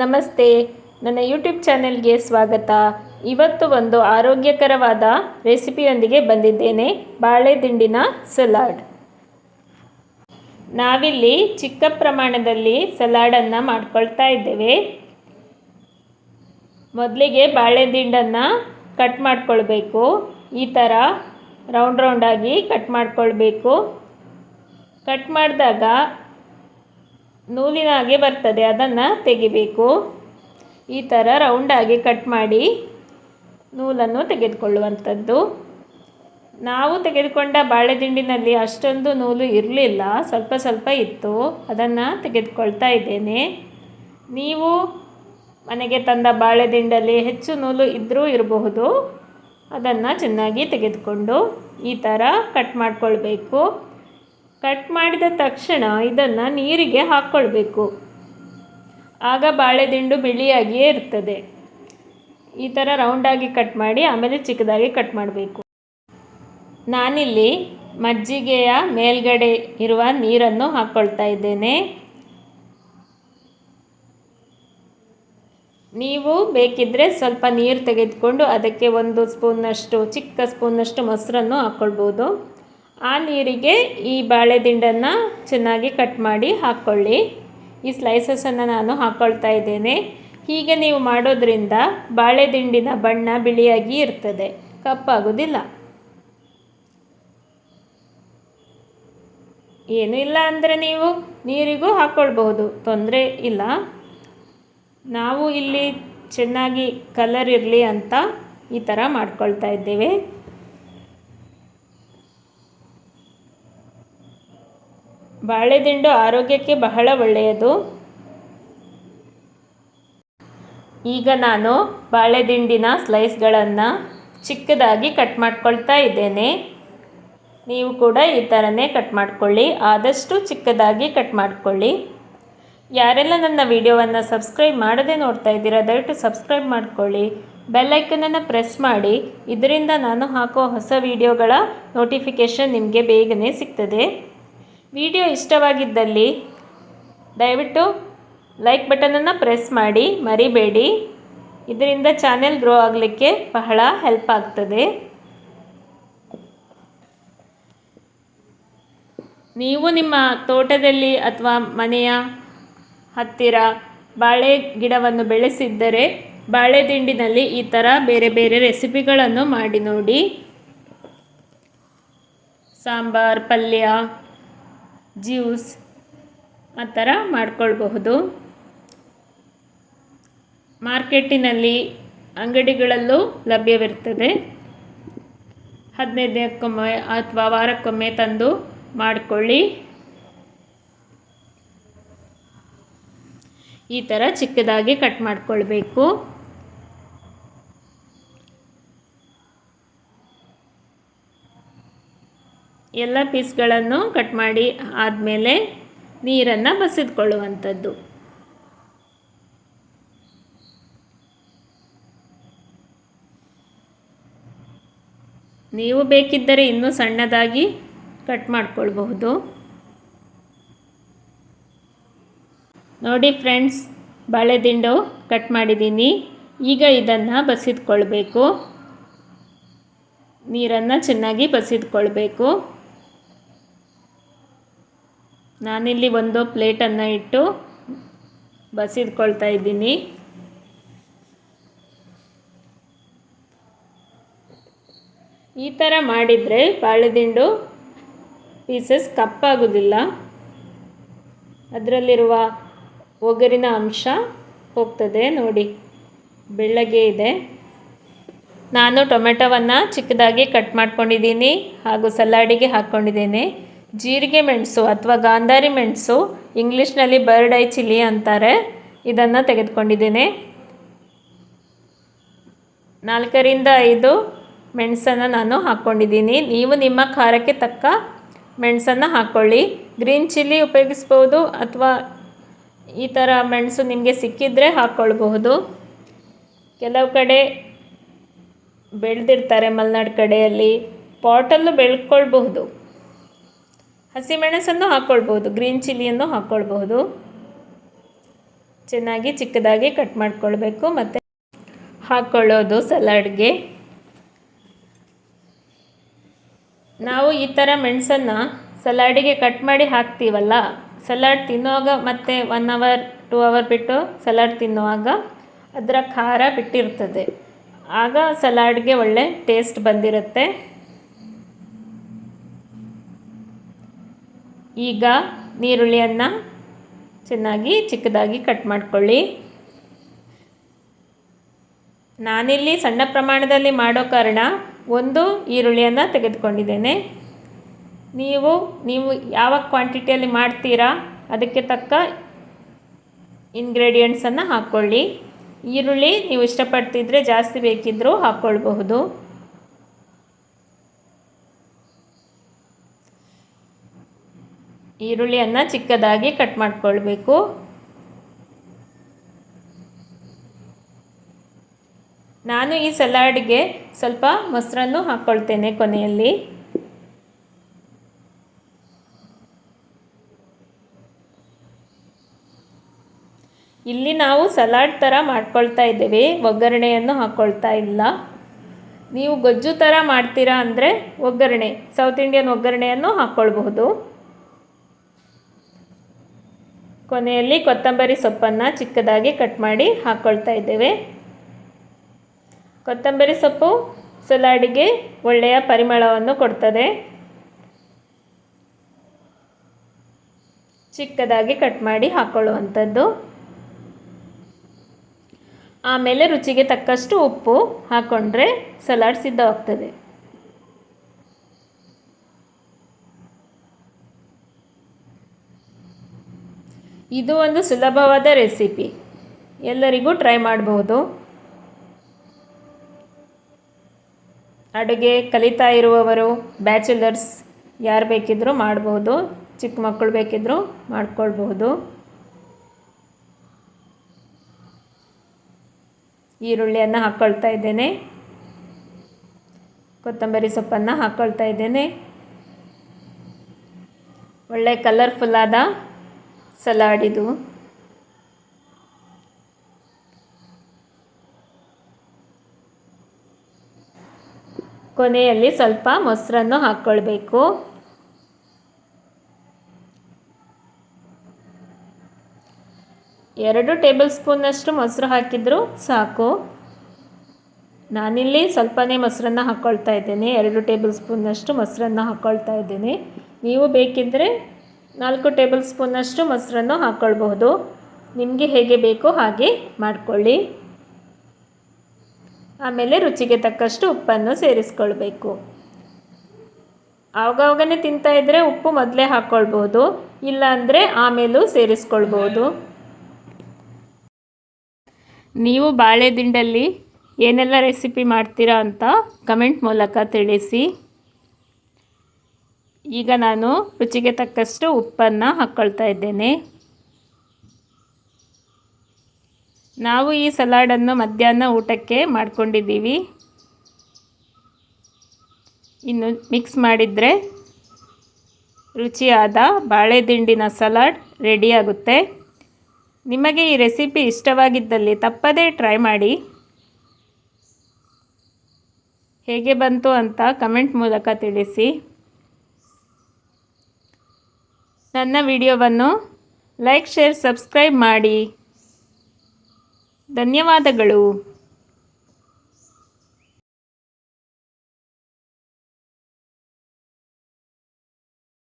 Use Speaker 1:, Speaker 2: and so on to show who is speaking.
Speaker 1: ನಮಸ್ತೆ. ನನ್ನ ಯೂಟ್ಯೂಬ್ ಚಾನೆಲ್ಗೆ ಸ್ವಾಗತ. ಇವತ್ತು ಒಂದು ಆರೋಗ್ಯಕರವಾದ ರೆಸಿಪಿಯೊಂದಿಗೆ ಬಂದಿದ್ದೇನೆ. ಬಾಳೆ ದಿಂಡಿನ ಸಲಾಡ್. ನಾವಿಲ್ಲಿ ಚಿಕ್ಕ ಪ್ರಮಾಣದಲ್ಲಿ ಸಲಾಡನ್ನು ಮಾಡ್ಕೊಳ್ತಾ ಇದ್ದೇವೆ. ಮೊದಲಿಗೆ ಬಾಳೆ ದಿಂಡನ್ನು ಕಟ್ ಮಾಡ್ಕೊಳ್ಬೇಕು. ಈ ಥರ ರೌಂಡ್ ರೌಂಡಾಗಿ ಕಟ್ ಮಾಡ್ಕೊಳ್ಬೇಕು. ಕಟ್ ಮಾಡಿದಾಗ ನೂಲಿನ ಹಾಗೆ ಬರ್ತದೆ, ಅದನ್ನು ತೆಗಿಬೇಕು. ಈ ಥರ ರೌಂಡಾಗಿ ಕಟ್ ಮಾಡಿ ನೂಲನ್ನು ತೆಗೆದುಕೊಳ್ಳುವಂಥದ್ದು. ನಾವು ತೆಗೆದುಕೊಂಡ ಬಾಳೆದಿಂಡಿನಲ್ಲಿ ಅಷ್ಟೊಂದು ನೂಲು ಇರಲಿಲ್ಲ, ಸ್ವಲ್ಪ ಸ್ವಲ್ಪ ಇತ್ತು. ಅದನ್ನು ತೆಗೆದುಕೊಳ್ತಾ ಇದ್ದೇನೆ. ನೀವು ಮನೆಗೆ ತಂದ ಬಾಳೆದಿಂಡಲ್ಲಿ ಹೆಚ್ಚು ನೂಲು ಇದ್ದರೂ ಇರಬಹುದು. ಅದನ್ನು ಚೆನ್ನಾಗಿ ತೆಗೆದುಕೊಂಡು ಈ ಥರ ಕಟ್ ಮಾಡಿಕೊಳ್ಬೇಕು. ಕಟ್ ಮಾಡಿದ ತಕ್ಷಣ ಇದನ್ನು ನೀರಿಗೆ ಹಾಕ್ಕೊಳ್ಬೇಕು ಆಗ ಬಾಳೆದಿಂಡು ಬಿಳಿಯಾಗಿಯೇ ಇರ್ತದೆ. ಈ ಥರ ರೌಂಡಾಗಿ ಕಟ್ ಮಾಡಿ ಆಮೇಲೆ ಚಿಕ್ಕದಾಗಿ ಕಟ್ ಮಾಡಬೇಕು. ನಾನಿಲ್ಲಿ ಮಜ್ಜಿಗೆಯ ಮೇಲ್ಗಡೆ ಇರುವ ನೀರನ್ನು ಹಾಕ್ಕೊಳ್ತಾ ಇದ್ದೇನೆ. ನೀವು ಬೇಕಿದ್ದರೆ ಸ್ವಲ್ಪ ನೀರು ತೆಗೆದುಕೊಂಡು ಅದಕ್ಕೆ ಒಂದು ಸ್ಪೂನ್ನಷ್ಟು ಚಿಕ್ಕ ಸ್ಪೂನ್ನಷ್ಟು ಮೊಸರನ್ನು ಹಾಕ್ಕೊಳ್ಬೋದು ಆ ನೀರಿಗೆ ಈ ಬಾಳೆದಿಂಡನ್ನು ಚೆನ್ನಾಗಿ ಕಟ್ ಮಾಡಿ ಹಾಕ್ಕೊಳ್ಳಿ ಈ ಸ್ಲೈಸಸನ್ನು ನಾನು ಹಾಕ್ಕೊಳ್ತಾ ಇದ್ದೇನೆ. ಹೀಗೆ ನೀವು ಮಾಡೋದ್ರಿಂದ ಬಾಳೆದಿಂಡಿನ ಬಣ್ಣ ಬಿಳಿಯಾಗಿ ಇರ್ತದೆ. ಕಪ್ಪಾಗೋದಿಲ್ಲ. ಏನೂ ಇಲ್ಲ ಅಂದರೆ ನೀವು ನೀರಿಗೂ ಹಾಕ್ಕೊಳ್ಬಹುದು ತೊಂದರೆ ಇಲ್ಲ. ನಾವು ಇಲ್ಲಿ ಚೆನ್ನಾಗಿ ಕಲರ್ ಇರಲಿ ಅಂತ ಈ ಥರ ಮಾಡ್ಕೊಳ್ತಾ ಇದ್ದೇವೆ. ಬಾಳೆದಿಂಡು ಆರೋಗ್ಯಕ್ಕೆ ಬಹಳ ಒಳ್ಳೆಯದು. ಈಗ ನಾನು ಬಾಳೆದಿಂಡಿನ ಸ್ಲೈಸ್ಗಳನ್ನು ಚಿಕ್ಕದಾಗಿ ಕಟ್ ಮಾಡ್ಕೊಳ್ತಾ ಇದ್ದೇನೆ. ನೀವು ಕೂಡ ಈ ಥರನೇ ಕಟ್ ಮಾಡಿಕೊಳ್ಳಿ, ಆದಷ್ಟು ಚಿಕ್ಕದಾಗಿ ಕಟ್ ಮಾಡಿಕೊಳ್ಳಿ. ಯಾರೆಲ್ಲ ನನ್ನ ವಿಡಿಯೋವನ್ನು ಸಬ್ಸ್ಕ್ರೈಬ್ ಮಾಡದೆ ನೋಡ್ತಾ ಇದ್ದೀರಾ, ದಯವಿಟ್ಟು ಸಬ್ಸ್ಕ್ರೈಬ್ ಮಾಡ್ಕೊಳ್ಳಿ. ಬೆಲ್ಲೈಕನನ್ನು ಪ್ರೆಸ್ ಮಾಡಿ, ಇದರಿಂದ ನಾನು ಹಾಕೋ ಹೊಸ ವಿಡಿಯೋಗಳ ನೋಟಿಫಿಕೇಷನ್ ನಿಮಗೆ ಬೇಗನೆ ಸಿಗ್ತದೆ. ವಿಡಿಯೋ ಇಷ್ಟವಾಗಿದ್ದಲ್ಲಿ ದಯವಿಟ್ಟು ಲೈಕ್ ಬಟನನ್ನು ಪ್ರೆಸ್ ಮಾಡಿ, ಮರಿಬೇಡಿ. ಇದರಿಂದ ಚಾನೆಲ್ ಗ್ರೋ ಆಗಲಿಕ್ಕೆ ಬಹಳ ಹೆಲ್ಪ್ ಆಗ್ತದೆ. ನೀವು ನಿಮ್ಮ ತೋಟದಲ್ಲಿ ಅಥವಾ ಮನೆಯ ಹತ್ತಿರ ಬಾಳೆ ಗಿಡವನ್ನು ಬೆಳೆಸಿದ್ದರೆ ಬಾಳೆ ದಿಂಡಿನಲ್ಲಿ ಈ ಥರ ಬೇರೆ ಬೇರೆ ರೆಸಿಪಿಗಳನ್ನು ಮಾಡಿ ನೋಡಿ. ಸಾಂಬಾರ್, ಪಲ್ಯ ಜ್ಯೂಸ್ ಆ ಥರ ಮಾಡ್ಕೊಳ್ಬಹುದು. ಮಾರ್ಕೆಟಿನಲ್ಲಿ ಅಂಗಡಿಗಳಲ್ಲೂ ಲಭ್ಯವಿರ್ತದೆ. ಹದಿನೈದು ದಿನಕ್ಕೊಮ್ಮೆ ಅಥವಾ ವಾರಕ್ಕೊಮ್ಮೆ ತಂದು ಮಾಡಿಕೊಳ್ಳಿ. ಈ ಥರ ಚಿಕ್ಕದಾಗಿ ಕಟ್ ಮಾಡಿಕೊಳ್ಬೇಕು. ಎಲ್ಲ ಪೀಸ್ಗಳನ್ನು ಕಟ್ ಮಾಡಿ ಆದಮೇಲೆ ನೀರನ್ನು ಬಸಿದುಕೊಳ್ಳುವಂಥದ್ದು. ನೀವು ಬೇಕಿದ್ದರೆ ಇನ್ನೂ ಸಣ್ಣದಾಗಿ ಕಟ್ ಮಾಡಿಕೊಳ್ಬಹುದು. ನೋಡಿ ಫ್ರೆಂಡ್ಸ್ ಬಾಳೆದಿಂಡು ಕಟ್ ಮಾಡಿದ್ದೀನಿ. ಈಗ ಇದನ್ನು ಬಸಿದುಕೊಳ್ಬೇಕು. ನೀರನ್ನು ಚೆನ್ನಾಗಿ ಬಸಿದ್ಕೊಳ್ಬೇಕು. ನಾನಿಲ್ಲಿ ಒಂದು ಪ್ಲೇಟನ್ನು ಇಟ್ಟು ಬಸಿದ್ಕೊಳ್ತಾ ಇದ್ದೀನಿ. ಈ ಥರ ಮಾಡಿದರೆ ಬಾಳೆದಿಂಡು ಪೀಸಸ್ ಕಪ್ಪಾಗೋದಿಲ್ಲ. ಅದರಲ್ಲಿರುವ ಒಗರಿನ ಅಂಶ ಹೋಗ್ತದೆ ನೋಡಿ, ಬೆಳ್ಳಗೆ ಇದೆ. ನಾನು ಟೊಮೆಟೊವನ್ನು ಚಿಕ್ಕದಾಗಿ ಕಟ್ ಮಾಡ್ಕೊಂಡಿದ್ದೀನಿ ಹಾಗೂ ಸಲಾಡಿಗೆ ಹಾಕ್ಕೊಂಡಿದ್ದೇನೆ. ಜೀರಿಗೆ ಮೆಣಸು ಅಥವಾ ಗಾಂಧಾರಿ ಮೆಣಸು ಇಂಗ್ಲೀಷ್ನಲ್ಲಿ ಬರ್ಡ್ ಐ ಚಿಲ್ಲಿ ಅಂತಾರೆ. ಇದನ್ನು ತೆಗೆದುಕೊಂಡಿದ್ದೀನಿ. ನಾಲ್ಕರಿಂದ ಐದು ಮೆಣಸನ್ನು ನಾನು ಹಾಕ್ಕೊಂಡಿದ್ದೀನಿ ನೀವು ನಿಮ್ಮ ಖಾರಕ್ಕೆ ತಕ್ಕ ಮೆಣಸನ್ನು ಹಾಕ್ಕೊಳ್ಳಿ ಗ್ರೀನ್ ಚಿಲ್ಲಿ ಉಪಯೋಗಿಸ್ಬೋದು ಅಥವಾ ಈ ಥರ ಮೆಣಸು ನಿಮಗೆ ಸಿಕ್ಕಿದರೆ ಹಾಕ್ಕೊಳ್ಬಹುದು ಕೆಲವು ಕಡೆ ಬೆಳೆದಿರ್ತಾರೆ ಮಲೆನಾಡು ಕಡೆಯಲ್ಲಿ. ಪಾಟಲ್ಲೂ ಬೆಳ್ಕೊಳ್ಬಹುದು. ಹಸಿಮೆಣಸನ್ನು ಹಾಕ್ಕೊಳ್ಬಹುದು ಗ್ರೀನ್ ಚಿಲ್ಲಿಯನ್ನು ಹಾಕ್ಕೊಳ್ಬಹುದು ಚೆನ್ನಾಗಿ ಚಿಕ್ಕದಾಗಿ ಕಟ್ ಮಾಡ್ಕೊಳ್ಬೇಕು, ಮತ್ತು ಹಾಕ್ಕೊಳ್ಳೋದು ಸಲಾಡ್ಗೆ. ನಾವು ಈ ಥರ ಮೆಣಸನ್ನು ಸಲಾಡಿಗೆ ಕಟ್ ಮಾಡಿ ಹಾಕ್ತೀವಲ್ಲ, ಸಲಾಡ್ ತಿನ್ನುವಾಗ ಮತ್ತೆ ಒನ್ ಅವರ್ ಟೂ ಅವರ್ ಬಿಟ್ಟು ಸಲಾಡ್ ತಿನ್ನುವಾಗ ಅದರ ಖಾರ ಬಿಟ್ಟಿರ್ತದೆ. ಆಗ ಸಲಾಡ್ಗೆ ಒಳ್ಳೆ ಟೇಸ್ಟ್ ಬಂದಿರುತ್ತೆ. ಈಗ ನೀರುಳ್ಳಿಯನ್ನು ಚೆನ್ನಾಗಿ ಚಿಕ್ಕದಾಗಿ ಕಟ್ ಮಾಡ್ಕೊಳ್ಳಿ. ನಾನಿಲ್ಲಿ ಸಣ್ಣ ಪ್ರಮಾಣದಲ್ಲಿ ಮಾಡೋ ಕಾರಣ ಒಂದು ಈರುಳ್ಳಿಯನ್ನು ತೆಗೆದುಕೊಂಡಿದ್ದೇನೆ. ನೀವು ನೀವು ಯಾವ ಕ್ವಾಂಟಿಟಿಯಲ್ಲಿ ಮಾಡ್ತೀರಾ ಅದಕ್ಕೆ ತಕ್ಕ ಇಂಗ್ರೀಡಿಯೆಂಟ್ಸನ್ನು ಹಾಕ್ಕೊಳ್ಳಿ ಈರುಳ್ಳಿ ನೀವು ಇಷ್ಟಪಡ್ತಿದ್ರೆ ಜಾಸ್ತಿ ಬೇಕಿದ್ದರೂ ಹಾಕ್ಕೊಳ್ಬಹುದು ಈರುಳ್ಳಿಯನ್ನು ಚಿಕ್ಕದಾಗಿ ಕಟ್ ಮಾಡ್ಕೊಳ್ಬೇಕು. ನಾನು ಈ ಸಲಾಡ್ಗೆ ಸ್ವಲ್ಪ ಮೊಸರನ್ನು ಹಾಕ್ಕೊಳ್ತೇನೆ ಕೊನೆಯಲ್ಲಿ. ಇಲ್ಲಿ ನಾವು ಸಲಾಡ್ ಥರ ಮಾಡ್ಕೊಳ್ತಾ ಇದ್ದೇವೆ, ಒಗ್ಗರಣೆಯನ್ನು ಹಾಕ್ಕೊಳ್ತಾ ಇಲ್ಲ. ನೀವು ಗೊಜ್ಜು ಥರ ಮಾಡ್ತೀರಾ ಅಂದರೆ ಒಗ್ಗರಣೆ, ಸೌತ್ ಇಂಡಿಯನ್ ಒಗ್ಗರಣೆಯನ್ನು ಹಾಕ್ಕೊಳ್ಬಹುದು ಕೊನೆಯಲ್ಲಿ ಕೊತ್ತಂಬರಿ ಸೊಪ್ಪನ್ನು ಚಿಕ್ಕದಾಗಿ ಕಟ್ ಮಾಡಿ ಹಾಕ್ಕೊಳ್ತಾ ಇದ್ದೇವೆ. ಕೊತ್ತಂಬರಿ ಸೊಪ್ಪು ಸಲಾಡಿಗೆ ಒಳ್ಳೆಯ ಪರಿಮಳವನ್ನು ಕೊಡ್ತದೆ. ಚಿಕ್ಕದಾಗಿ ಕಟ್ ಮಾಡಿ ಹಾಕ್ಕೊಳ್ಳುವಂಥದ್ದು ಆಮೇಲೆ ರುಚಿಗೆ ತಕ್ಕಷ್ಟು ಉಪ್ಪು ಹಾಕ್ಕೊಂಡ್ರೆ ಸಲಾಡ್ ಸಿದ್ಧವಾಗ್ತದೆ. ಇದು ಒಂದು ಸುಲಭವಾದ ರೆಸಿಪಿ. ಎಲ್ಲರಿಗೂ ಟ್ರೈ ಮಾಡಬಹುದು ಅಡುಗೆ ಕಲಿತಾ ಇರುವವರು, ಬ್ಯಾಚುಲರ್ಸ್, ಯಾರು ಬೇಕಿದ್ದರೂ ಮಾಡಬಹುದು ಚಿಕ್ಕ ಮಕ್ಕಳು ಬೇಕಿದ್ದರೂ ಮಾಡ್ಕೊಳ್ಬಹುದು ಈರುಳ್ಳಿಯನ್ನು ಹಾಕ್ಕೊಳ್ತಾ ಇದ್ದೇನೆ. ಕೊತ್ತಂಬರಿ ಸೊಪ್ಪನ್ನು ಹಾಕ್ಕೊಳ್ತಾ ಇದ್ದೇನೆ. ಒಳ್ಳೆ ಕಲರ್ಫುಲ್ಲಾದ ಸಲಾಡ್ ಇದು ಕೊನೆಯಲ್ಲಿ ಸ್ವಲ್ಪ ಮೊಸರನ್ನು ಹಾಕ್ಕೊಳ್ಬೇಕು ಎರಡು ಟೇಬಲ್ ಸ್ಪೂನಷ್ಟು ಮೊಸರು ಹಾಕಿದರೂ ಸಾಕು. ನಾನಿಲ್ಲಿ ಸ್ವಲ್ಪನೇ ಮೊಸರನ್ನು ಹಾಕ್ಕೊಳ್ತಾ ಇದ್ದೇನೆ. ಎರಡು ಟೇಬಲ್ ಸ್ಪೂನಷ್ಟು ಮೊಸರನ್ನು ಹಾಕ್ಕೊಳ್ತಾ ಇದ್ದೇನೆ. ನೀವು ಬೇಕಿದ್ದರೆ ನಾಲ್ಕು ಟೇಬಲ್ ಸ್ಪೂನಷ್ಟು ಮೊಸರನ್ನು ಹಾಕ್ಕೊಳ್ಬಹುದು ನಿಮಗೆ ಹೇಗೆ ಬೇಕೋ ಹಾಗೆ ಮಾಡಿಕೊಳ್ಳಿ. ಆಮೇಲೆ ರುಚಿಗೆ ತಕ್ಕಷ್ಟು ಉಪ್ಪನ್ನು ಸೇರಿಸ್ಕೊಳ್ಬೇಕು. ಆವಾಗವಾಗನೇ ತಿಂತಾ ಇದ್ದರೆ ಉಪ್ಪು ಮೊದಲೇ ಹಾಕ್ಕೊಳ್ಬಹುದು ಇಲ್ಲಾಂದರೆ ಆಮೇಲೂ ಸೇರಿಸ್ಕೊಳ್ಬೋದು ನೀವು ಬಾಳೆ ದಿಂಡಲ್ಲಿ ಏನೆಲ್ಲ ರೆಸಿಪಿ ಮಾಡ್ತೀರಾ ಅಂತ ಕಮೆಂಟ್ ಮೂಲಕ ತಿಳಿಸಿ. ಈಗ ನಾನು ರುಚಿಗೆ ತಕ್ಕಷ್ಟು ಉಪ್ಪನ್ನು ಹಾಕ್ಕೊಳ್ತಾ ಇದ್ದೇನೆ. ನಾವು ಈ ಸಲಾಡನ್ನು ಮಧ್ಯಾಹ್ನ ಊಟಕ್ಕೆ ಮಾಡ್ಕೊಂಡಿದ್ದೀವಿ. ಇನ್ನು ಮಿಕ್ಸ್ ಮಾಡಿದರೆ ರುಚಿಯಾದ ಬಾಳೆ ದಿಂಡಿನ ಸಲಾಡ್ ರೆಡಿಯಾಗುತ್ತೆ ನಿಮಗೆ ಈ ರೆಸಿಪಿ ಇಷ್ಟವಾಗಿದ್ದಲ್ಲಿ ತಪ್ಪದೇ ಟ್ರೈ ಮಾಡಿ. ಹೇಗೆ ಬಂತು ಅಂತ ಕಮೆಂಟ್ ಮೂಲಕ ತಿಳಿಸಿ. ನನ್ನ ವಿಡಿಯೋವನ್ನು ಲೈಕ್ ಶೇರ್ ಸಬ್ಸ್ಕ್ರೈಬ್ ಮಾಡಿ. ಧನ್ಯವಾದಗಳು.